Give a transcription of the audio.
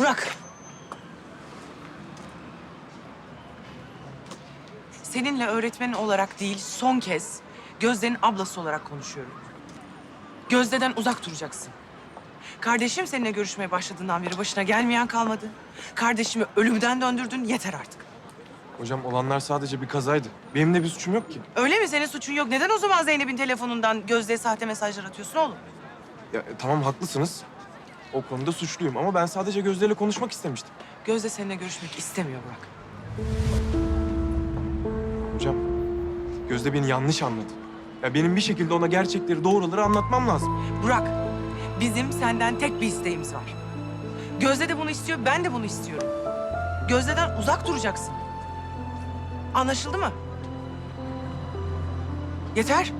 Burak. Seninle öğretmenin olarak değil, son kez Gözde'nin ablası olarak konuşuyorum. Gözde'den uzak duracaksın. Kardeşim seninle görüşmeye başladığından beri başına gelmeyen kalmadı. Kardeşimi ölümden döndürdün, yeter artık. Hocam olanlar sadece bir kazaydı. Benim de bir suçum yok ki. Öyle mi? Senin suçun yok. Neden o zaman Zeynep'in telefonundan Gözde'ye sahte mesajlar atıyorsun oğlum? Ya, e, tamam haklısınız. O konuda suçluyum ama ben sadece Gözde ile konuşmak istemiştim. Gözde seninle görüşmek istemiyor Burak. Hocam, Gözde beni yanlış anladı. Ya benim bir şekilde ona gerçekleri, doğruları anlatmam lazım. Burak, bizim senden tek bir isteğimiz var. Gözde de bunu istiyor, ben de bunu istiyorum. Gözde'den uzak duracaksın. Anlaşıldı mı? Yeter.